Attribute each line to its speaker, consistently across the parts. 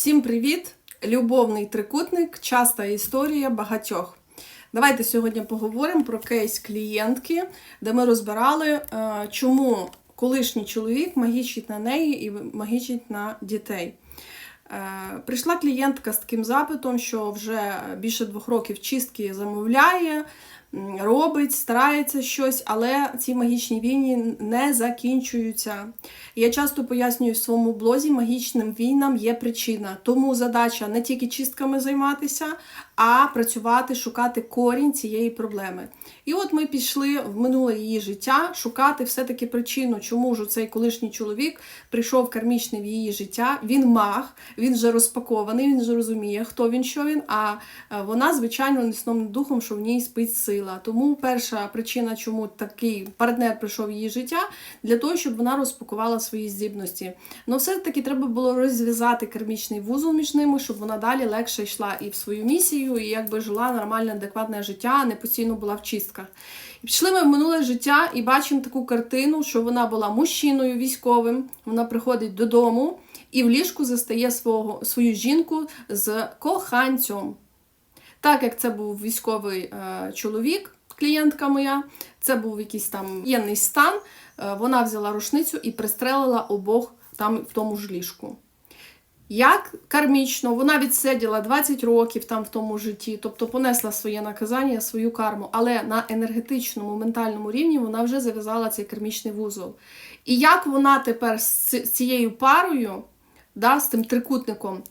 Speaker 1: Всім привіт! Любовний трикутник, часта історія багатьох. Давайте сьогодні поговоримо про кейс клієнтки, де ми розбирали, е, чому колишній чоловік магічить на неї і магічить на дітей. Е, Прийшла клієнтка з таким запитом, що вже більше двох років чистки замовляє, робить, старається щось, але ці магічні війни не закінчуються. Я часто пояснюю в своєму блозі, магічним війнам є причина. Тому задача не тільки чистками займатися, а працювати, шукати корінь цієї проблеми. І от ми пішли в минуле її життя шукати все-таки причину, чому ж цей колишній чоловік прийшов кармічний в її життя. Він маг, він вже розпакований, він вже розуміє, хто він, що він. А е, вона, звичайно, несномним духом, що в ній спить сила. Тому перша причина, чому такий партнер прийшов в її життя, для того, щоб вона розпакувала свої здібності. Ну, все-таки треба було розв'язати кармічний вузол між ними, щоб вона далі легше йшла і в свою місію, і якби жила нормальне, адекватне життя, а не постійно була в чистках. І пішли ми в минуле життя і бачимо таку картину, що вона була мужчиною військовим. Вона приходить додому і в ліжку застає свого, свою жінку з коханцем. Так як це був військовий е, чоловік, клієнтка моя, це був якийсь там воєнний стан. е, вона взяла рушницю і пристрелила обох там в тому ж ліжку. Як кармічно, вона відсиділа 20 років там в тому житті, тобто понесла своє наказання, свою карму, але на енергетичному, ментальному рівні вона вже зав'язала цей кармічний вузол. І як вона тепер з цією парою, да, з тим трикутником,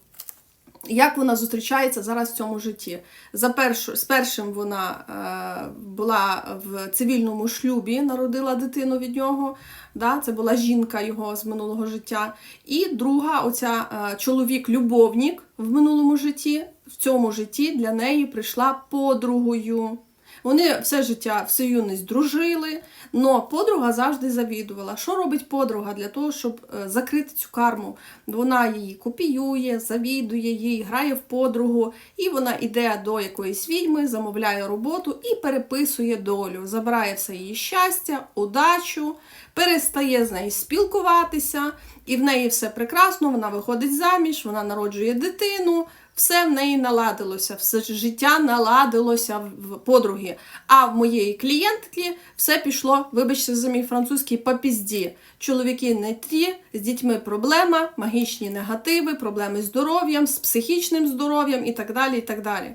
Speaker 1: як вона зустрічається зараз в цьому житті? За першу, з першим вона е, була в цивільному шлюбі, народила дитину від нього. Да? Це була жінка його з минулого життя. І друга, оця е, чоловік-любовник в минулому житті, в цьому житті для неї прийшла подругою. Вони все життя, всю юність дружили, але подруга завжди завідувала. Що робить подруга для того, щоб е, закрити цю карму? Вона її копіює, завідує їй, грає в подругу, і вона йде до якоїсь відьми, замовляє роботу і переписує долю, забирає все її щастя, удачу, перестає з нею спілкуватися, і в неї все прекрасно, вона виходить заміж, вона народжує дитину. Все в неї наладилося, все життя наладилося в подруги. А в моєї клієнтки все пішло, вибачте за мій французький, по пізді. Чоловіки не ті, з дітьми проблема, магічні негативи, проблеми з здоров'ям, з психічним здоров'ям і так далі. і так далі.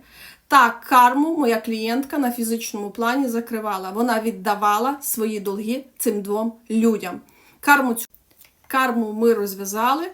Speaker 1: Так, карму моя клієнтка на фізичному плані закривала. Вона віддавала свої долги цим двом людям. Карму цю карму ми розв'язали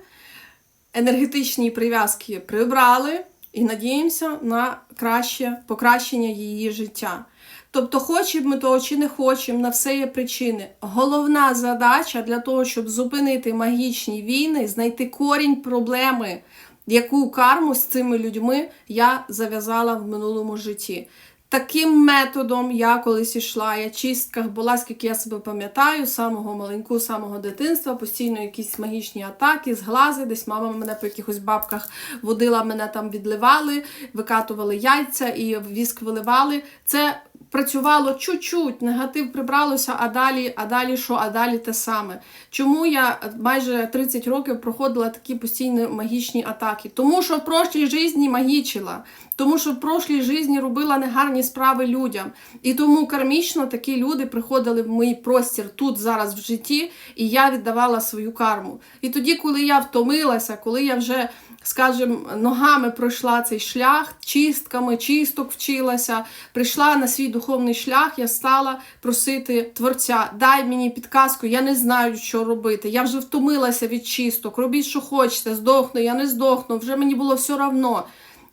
Speaker 1: енергетичні прив'язки прибрали і надіємося на краще покращення її життя. Тобто, хочемо ми того чи не хочемо, на все є причини. Головна задача для того, щоб зупинити магічні війни, знайти корінь проблеми, яку карму з цими людьми я зав'язала в минулому житті. Таким методом я колись ішла, я чистках була, скільки я себе пам'ятаю, самого маленьку, самого дитинства, постійно якісь магічні атаки, зглази, десь мама мене по якихось бабках водила, мене там відливали, викатували яйця і віск виливали. Це працювало чуть-чуть, негатив прибралося, а далі, а далі що, а далі те саме. Чому я майже 30 років проходила такі постійні магічні атаки? Тому що в прошлій житті магічила, тому що в прошлій житті робила негарні справи людям. І тому кармічно такі люди приходили в мій простір тут зараз в житті, і я віддавала свою карму. І тоді, коли я втомилася, коли я вже скажімо, ногами пройшла цей шлях, чистками, чисток вчилася, прийшла на свій духовний шлях, я стала просити Творця, дай мені підказку, я не знаю, що робити. Я вже втомилася від чисток, робіть, що хочете, здохну, я не здохну, вже мені було все равно.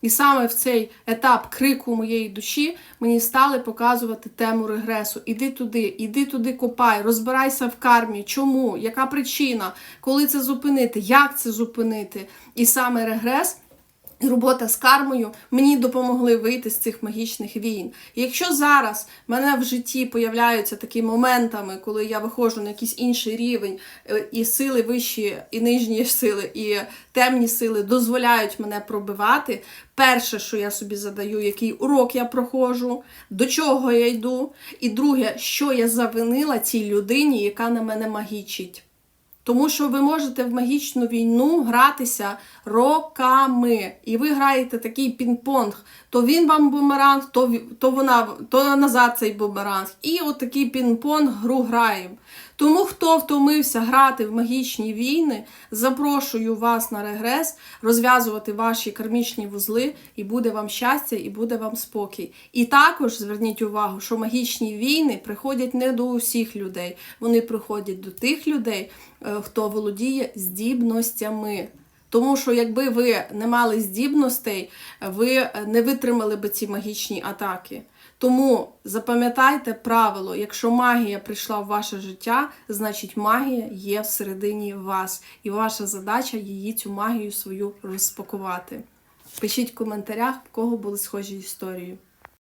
Speaker 1: І саме в цей етап крику моєї душі мені стали показувати тему регресу. Іди туди, іди туди, копай, розбирайся в кармі. Чому? Яка причина? Коли це зупинити? Як це зупинити? І саме регрес. Робота з кармою мені допомогли вийти з цих магічних війн. І якщо зараз мене в житті появляються такі моментами, коли я виходжу на якийсь інший рівень, е, і сили вищі, і нижні сили, і темні сили дозволяють мене пробивати, перше, що я собі задаю, який урок я проходжу, до чого я йду, і друге, що я завинила цій людині, яка на мене магічить. Тому що ви можете в магічну війну гратися роками. І ви граєте такий пінг-понг. То він вам бумеранг, то, то вона то назад цей бумеранг. І от такий пінг-понг гру граємо. Тому хто втомився грати в магічні війни, запрошую вас на регрес, розв'язувати ваші кармічні вузли, і буде вам щастя, і буде вам спокій. І також зверніть увагу, що магічні війни приходять не до усіх людей, вони приходять до тих людей, е, хто володіє здібностями. Тому що якби ви не мали здібностей, ви е, не витримали би ці магічні атаки. Тому запам'ятайте правило: якщо магія прийшла в ваше життя, значить магія є всередині вас, і ваша задача її цю магію свою розпакувати. Пишіть в коментарях, в кого були схожі історії.